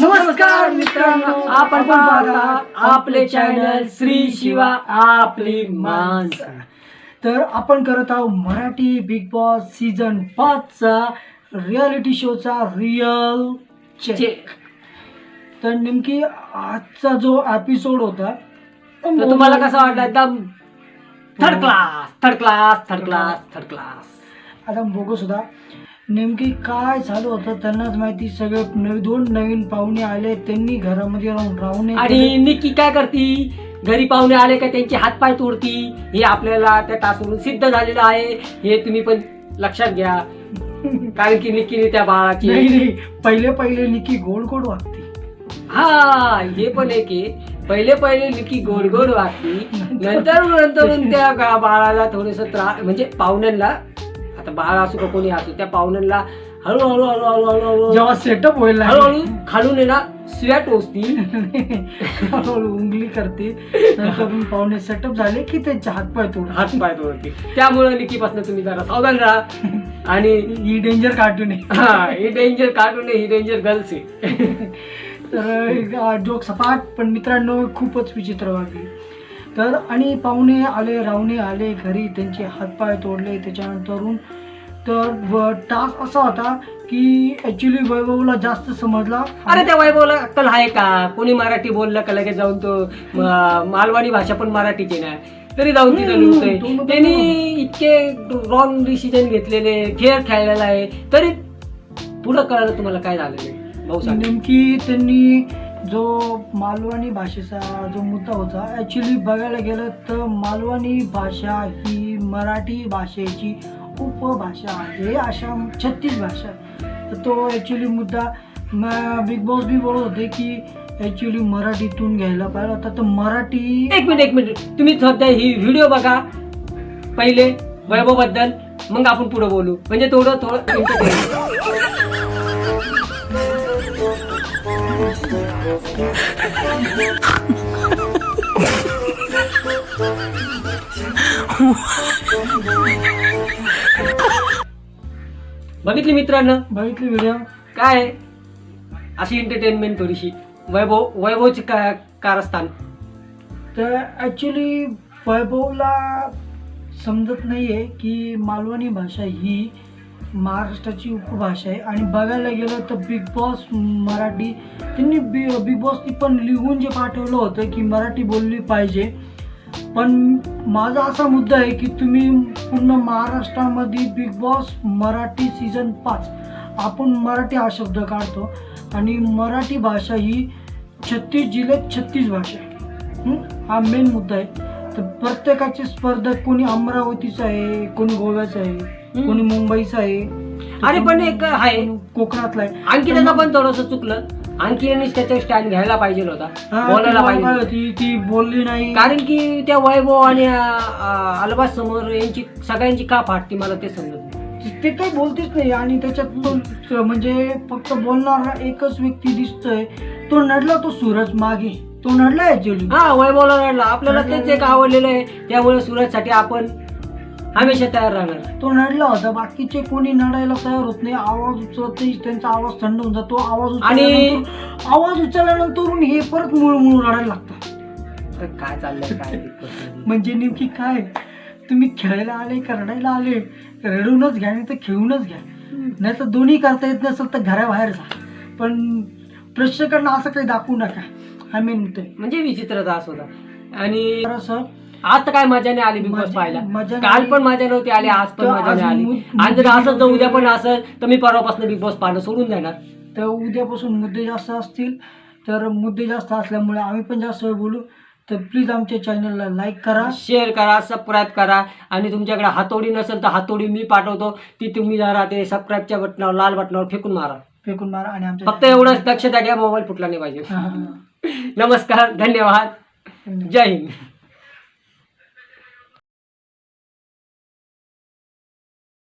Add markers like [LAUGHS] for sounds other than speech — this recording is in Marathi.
नमस्कार मित्रांनो आपण पाहता आपले चॅनल श्री शिवा आपली माणसं. तर आपण करत आहोत मराठी बिग बॉस सीझन पाचचा रियालिटी शोचा रिअल चेक तर नेमकी आजचा जो एपिसोड होता तर तुम्हाला कसं वाटलं एकदम? Third class third class third class third class आता बघू सुद्धा. नेमकी काय झालं होतं त्यांनाच माहिती. सगळे नवी दोन नवीन पाहुणे आले त्यांनी घरामध्ये राहून राहून आणि निक्की काय करती? घरी पाहुणे आले का त्यांचे हातपाय तोडती? हे आपल्याला त्या तासवरून सिद्ध झालेलं आहे. हे तुम्ही पण लक्षात घ्या. कारण की निक्कीने त्या बाळाची नाही पहिले पहिले निकी गोड गोड वागते. हा हे पण एक आहे. पहिले पहिले निकी गोड गोड वागती. नंतर नंतर त्या गा- बाळाला थोडस त्रास म्हणजे पाहुण्यांना आता बाळ असू का कोणी असू त्या पाहुण्यांना हळूहळू हळूहळू हळूहळू जेव्हा सेटअप होईल हळूहळू खालून येणार शिव्या टोचती हळूहळू उंगली करते नंतर मग पाहुणे सेटअप झाले की त्यांचे हातपाय तोड हात पाय तोडते त्यामुळे निकीपासून तुम्ही जरा सावधान राहा. आणि [LAUGHS] ही डेंजर कार्टून आहे. हा ही डेंजर कार्टून आहे ही डेंजर गर्ल्स आहे. [LAUGHS] तर जोक सपाट पण मित्रांनो खूपच विचित्र वाटली. तर आणि पाहुणे आले रावणे आले घरी त्यांचे हातपाय तोडले त्याच्यानंतरून तर टास्क असा होता की ऍक्च्युली वैभवला जास्त समजला. अरे त्या वैभवला अक्कल आहे का? कोणी मराठी बोललं का लगेच जाऊन तो म- मालवणी भाषा पण मराठीची नाही तरी जाऊन तिथं हम्म, लिहितोय तो मग त्यांनी इतके रॉंग डिसिजन घेतलेले फेअर खेळलेला आहे. तरी पुढं कळलं तुम्हाला काय आहे? भाऊ सांग. नेमकी त्यांनी जो मालवणी भाषेचा जो मुद्दा होता ॲक्च्युली बघायला गेलं तर मालवणी भाषा ही मराठी भाषेची उपभाषा आहे अशा छत्तीस भाषा. तर तो ॲक्च्युली मुद्दा बिग बॉस बी बोलत होते की ॲक्च्युली मराठीतून घ्यायला पाहिजे होता. तर मराठी एक मिनिट एक मिनिट. तुम्ही सध्या ही व्हिडिओ बघा. पहिले वैभवबद्दल मग आपण पुढे बोलू. म्हणजे थोडं थोडं बघितली मित्रांनो? बघितली व्हिडिओ काय? अशी एंटरटेनमेंट थोडीशी. वैभव वैभवची का कारस्थान. तर ॲक्च्युली वैभवला समजत नाही आहे की मालवणी भाषा ही महाराष्ट्राची उपभाषा आहे. आणि बघायला गेलं तर बिग बॉस मराठी त्यांनी बि बिग बॉसनी पण लिहून जे पाठवलं होतं की मराठी बोलली पाहिजे. पण माझा असा मुद्दा आहे की तुम्ही पूर्ण महाराष्ट्रामध्ये बिग बॉस मराठी सीझन पाच आपण मराठी हा शब्द काढतो. आणि मराठी भाषा ही छत्तीस जिल्ह्यात छत्तीस भाषा आहे. हा? मेन मुद्दा आहे. तर प्रत्येकाचे स्पर्धक कोणी अमरावतीचा आहे कोणी गोव्याचा आहे कोणी मुंबईचा आहे. अरे पण एक आहे. कोणी कोकणातला आहे. आणखी त्याचं पण थोडस चुकलं. आणखी यांनी त्याचा स्टँड घ्यायला पाहिजे होता. बोलायला ती पाहिजे ती बोलली नाही. कारण की त्या वैभव आणि अलबाज समोर यांची सगळ्यांची का फाटती मला ते समजत नाही. ते काही बोलतेच नाही. आणि त्याच्यात म्हणजे फक्त बोलणारा एकच व्यक्ती दिसतोय. तो नडला तो सूरज मागे. तो नडला ऍक्च्युली हा वैभवला रडला आपल्याला तेच एक आवडलेलं आहे. त्यामुळे सुरतसाठी आपण हमेशा तयार राहणार. तो नडला होता. बाकीचे कोणी नडायला तयार होत नाही. आवाज उचलत नाही त्यांचा आवाज थंड होऊन जातो. आवाज आणि- उचलल्यानंतर आवाज उचलल्यानंतर हे परत मुळ मुळ रडायला लागतात. तर काय चाललंय काय. म्हणजे नेमकी काय? तुम्ही खेळायला आले का रडायला आले? रडूनच घ्या नाही तर खेळूनच घ्या. नाही तर दोन्ही करता येत नसेल तर घराबाहेर जा. पण प्रेक्षकांना असं काही दाखवू नका. हा मी म्हणतोय म्हणजे विचित्र त्रास होता. आणि आज तर काय मजा नाही आली बिग बॉस मजा- पाहायला. मजा काल नाही. पण मजा नव्हती आली आज पण तर मजा आज नाही आली. मु- आणि जर मुद्दे असं जर उद्या पण. असं तर मी परवापासून बिग बॉस पाहणं सोडून जाणार तर उद्यापासून मुद्दे जास्त असतील तर मुद्दे जास्त असल्यामुळे आम्ही पण जास्त वेळ बोलू. तर प्लीज आमच्या चॅनलला लाईक करा. शेअर करा सबस्क्राईब करा. आणि तुमच्याकडे हातोडी नसेल तर हातोडी मी पाठवतो. ती तुम्ही जरा ते सबस्क्राईबच्या बटनावर लाल बटनावर फेकून मारा. फेकून मारा आणि आमच्या फक्त एवढंच दक्षता घ्या मोबाईल फुटला नाही पाहिजे. हा, हा. नमस्कार धन्यवाद. जय हिंद.